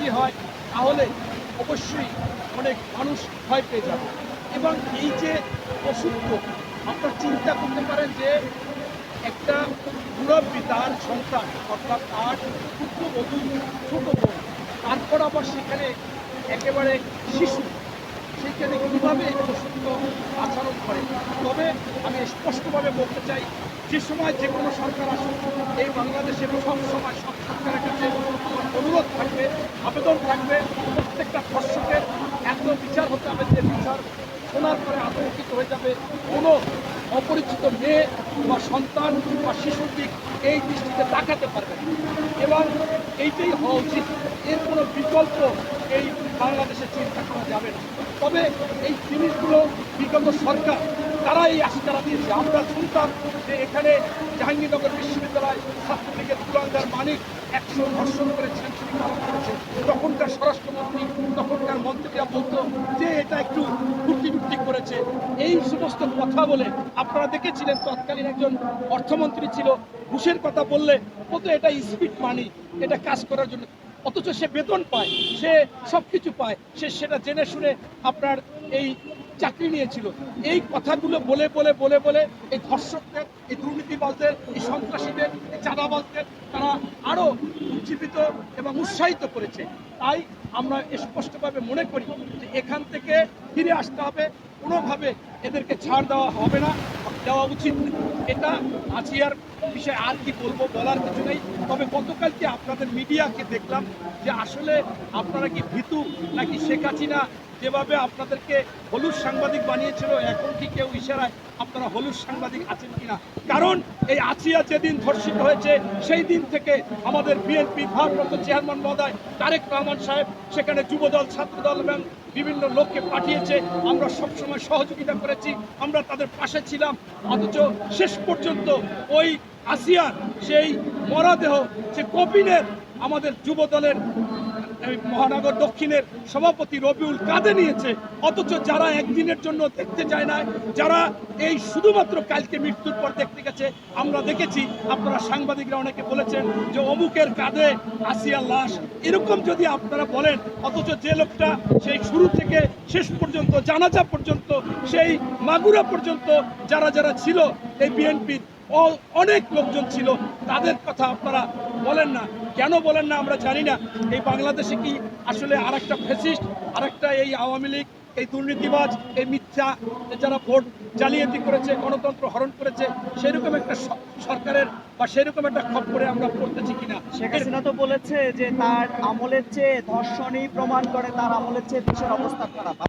বেশি হয়, তাহলে অবশ্যই অনেক মানুষ ভয় পেয়ে যাবে। এবং এই যে অসুস্থ, আপনার চিন্তা করতে পারেন যে একটা মুরব্বী, তার সন্তান, অর্থাৎ তার পুত্রবধূ ছোট বোন, তারপর আবার সেখানে একেবারে শিশু, সেখানে কীভাবে অসুস্থ আচরণ করে? তবে আমি স্পষ্টভাবে বলতে চাই, যে সময় যে কোনো সরকার আসুক, এই বাংলাদেশে সব সময় সব সরকারের কাছে আমার অনুরোধ থাকবে আবেদন থাকবে। প্রত্যেকটা ধর্ষকের এত বিচার হতে হবে যে বিচার শোনার পরে আতঙ্কিত হয়ে যাবে। কোনো অপরিচিত মেয়ে বা সন্তান বা দিক এই দৃষ্টিতে তাকাতে পারবে। এবং এইটাই হওয়া উচিত। এর কোনো বিকল্প এই বাংলাদেশে চিন্তা করা যাবে না। তবে এই জিনিসগুলো বিগত সরকার তারা এই আশিতারা দিয়েছে। আমরা শুনতাম যে এখানে জাহাঙ্গীরনগর বিশ্ববিদ্যালয় ছাত্রলীগের মানিক একশো ধর্ষণ করে সেঞ্চুরি পালন করেছে তখনকার স্বরাষ্ট্রমন্ত্রী, তখনকার মন্ত্রীরা বলতো যে এটা একটু টুটি করেছে। এই সমস্ত কথা বলে আপনারা দেখেছিলেন, তৎকালীন একজন অর্থমন্ত্রী ছিল, ঘুষের কথা বললে, ও তো এটা স্পিড মানি, এটা কাজ করার জন্য। অথচ সে বেতন পায়, সে সব কিছু পায়, সে সেটা জেনে শুনে আপনার এই চাকরি নিয়েছিল। এই কথাগুলো বলে বলে বলে বলে এই ধর্ষকদের এই দুর্নীতিবাজদের, এই সন্ত্রাসীদের, এই চাঁদাবাজদের তারা আরও উজ্জীবিত এবং উৎসাহিত করেছে তাই আমরা স্পষ্টভাবে মনে করি যে এখান থেকে ফিরে আসতে হবে কোনোভাবে এদেরকে ছাড় দেওয়া হবে না, দেওয়া উচিত। এটা আসিয়ার বিষয়ে আর কি বলব বলার কিছু নেই। তবে গতকালকে আপনাদের মিডিয়াকে দেখলাম যে আসলে আপনারা কি ভীতু নাকি শেখ হাসিনা? যেভাবে আপনাদেরকে হলুদ সাংবাদিক বানিয়েছিল, এখন কি কেউ ইশারায় আপনারা হলুদ সাংবাদিক আছেন কিনা? কারণ এই আসিয়া যেদিন ধর্ষিত হয়েছে, সেই দিন থেকে আমাদের বিএনপি ভারপ্রাপ্ত চেয়ারম্যান মহোদয় তারেক রহমান সাহেব সেখানে যুবদল, ছাত্রদল এবং বিভিন্ন লোককে পাঠিয়েছে। আমরা সবসময় সহযোগিতা করেছি, আমরা তাদের পাশে ছিলাম। অথচ শেষ পর্যন্ত ওই আসিয়ার সেই মরদেহ সে কপিনের আমাদের যুবদলের এই মহানগর দক্ষিণের সভাপতি রবিউল কাঁধে নিয়েছে। অথচ যারা একদিনের জন্য দেখতে যায় না যারা এই শুধুমাত্র কালকে মৃত্যুর পর দেখতে গেছে, আমরা দেখেছি, আপনারা সাংবাদিকরা অনেকে বলেছেন যে অমুকের কাঁধে আসিয়া লাশ। এরকম যদি আপনারা বলেন, অথচ যে লোকটা সেই শুরু থেকে শেষ পর্যন্ত, জানাজা পর্যন্ত, সেই মাগুরা পর্যন্ত যারা যারা ছিল, এই বিএনপির অনেক লোকজন ছিল, তাদের কথা আপনারা বলেন না। কেন বলেন না আমরা জানি না। এই বাংলাদেশে কি আসলে আর একটা ফেসিস্ট আর একটা এই আওয়ামী লীগ, এই দুর্নীতিবাজ, এই মিথ্যা যারা ভোট জালিয়াতি করেছে, গণতন্ত্র হরণ করেছে, সেরকম একটা সরকারের বা সেরকম একটা খপ্পরে আমরা পড়তেছি কিনা? শেখ হাসিনা তো বলেছে যে তার আমলের চেয়ে ধর্ষণই প্রমাণ করে তার আমলের চেয়ে দেশের অবস্থা খারাপ।